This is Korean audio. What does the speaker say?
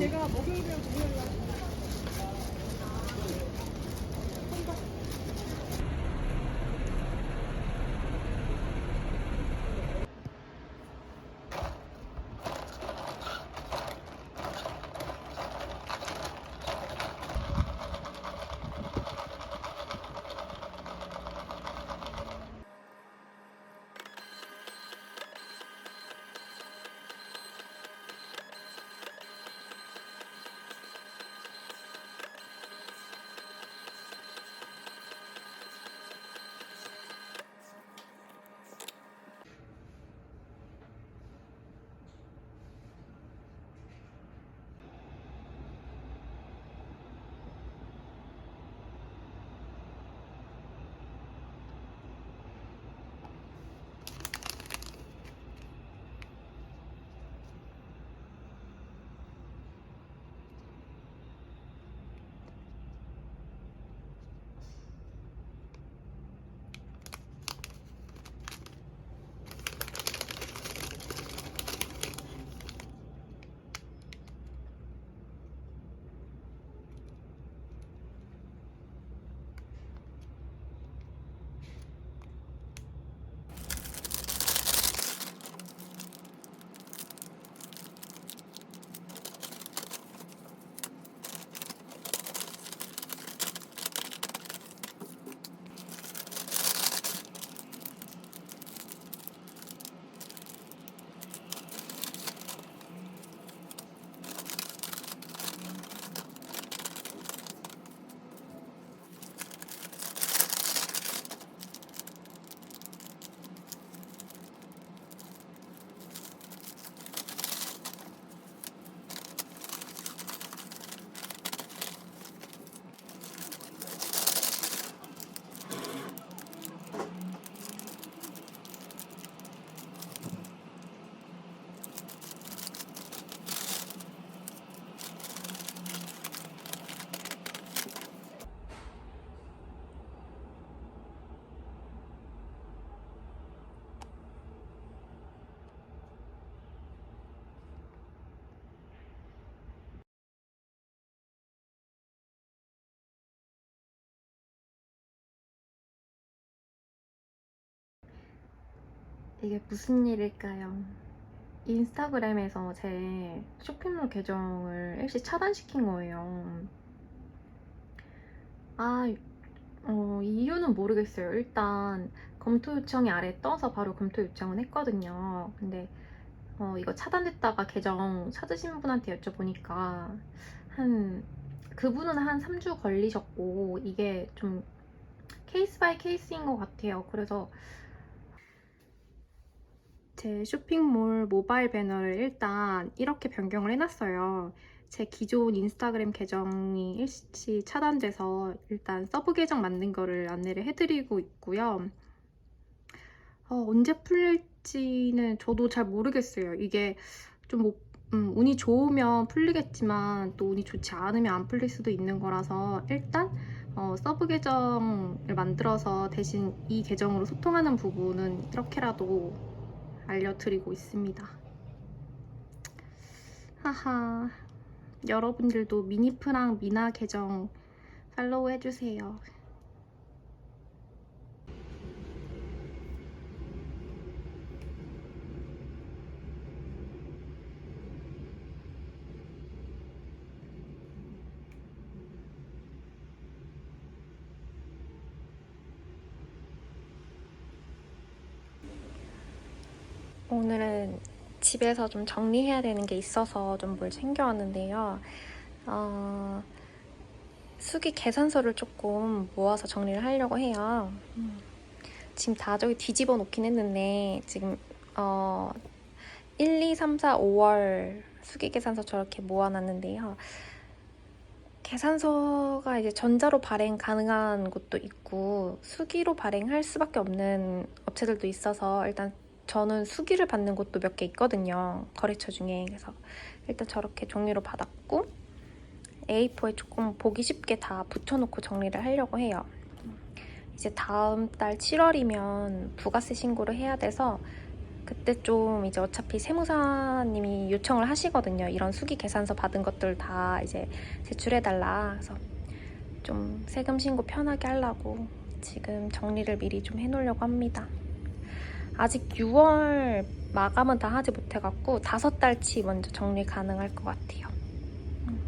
제가 목요일이랑 금요일 날 이게 무슨 일일까요? 인스타그램에서 제 쇼핑몰 계정을 일시 차단시킨 거예요. 아, 어, 이유는 모르겠어요. 일단 검토 요청이 아래 떠서 바로 검토 요청은 했거든요. 근데 어, 이거 차단됐다가 계정 찾으신 분한테 여쭤보니까 한 그분은 한 3주 걸리셨고 이게 좀 케이스 바이 케이스인 것 같아요. 그래서 제 쇼핑몰 모바일 배너를 일단 이렇게 변경을 해놨어요. 제 기존 인스타그램 계정이 일시 차단돼서 일단 서브 계정 만든 거를 안내를 해드리고 있고요. 어, 언제 풀릴지는 저도 잘 모르겠어요. 이게 좀 뭐, 음, 운이 좋으면 풀리겠지만 또 운이 좋지 않으면 안 풀릴 수도 있는 거라서 일단 어, 서브 계정을 만들어서 대신 이 계정으로 소통하는 부분은 이렇게라도 알려드리고 있습니다. 하하. 여러분들도 미니프랑 미나 계정 팔로우 해주세요. 오늘은 집에서 좀 정리해야 되는 게 있어서 좀 뭘 챙겨왔는데요. 어, 수기 계산서를 조금 모아서 정리를 하려고 해요. 음, 지금 다 저기 뒤집어 놓긴 했는데 지금 어, 1, 2, 3, 4, 5월 수기 계산서 저렇게 모아놨는데요. 계산서가 이제 전자로 발행 가능한 곳도 있고 수기로 발행할 수밖에 없는 업체들도 있어서 일단 저는 수기를 받는 곳도 몇 개 있거든요. 거래처 중에. 그래서 일단 저렇게 종이로 받았고 A4에 조금 보기 쉽게 다 붙여놓고 정리를 하려고 해요. 이제 다음 달 7월이면 부가세 신고를 해야 돼서 그때 좀 이제 어차피 세무사님이 요청을 하시거든요. 이런 수기 계산서 받은 것들 다 이제 제출해달라. 그래서 좀 세금 신고 편하게 하려고 지금 정리를 미리 좀 해놓으려고 합니다. 아직 6월 마감은 다 하지 못해갖고 다섯 달치 먼저 정리 가능할 것 같아요. 음.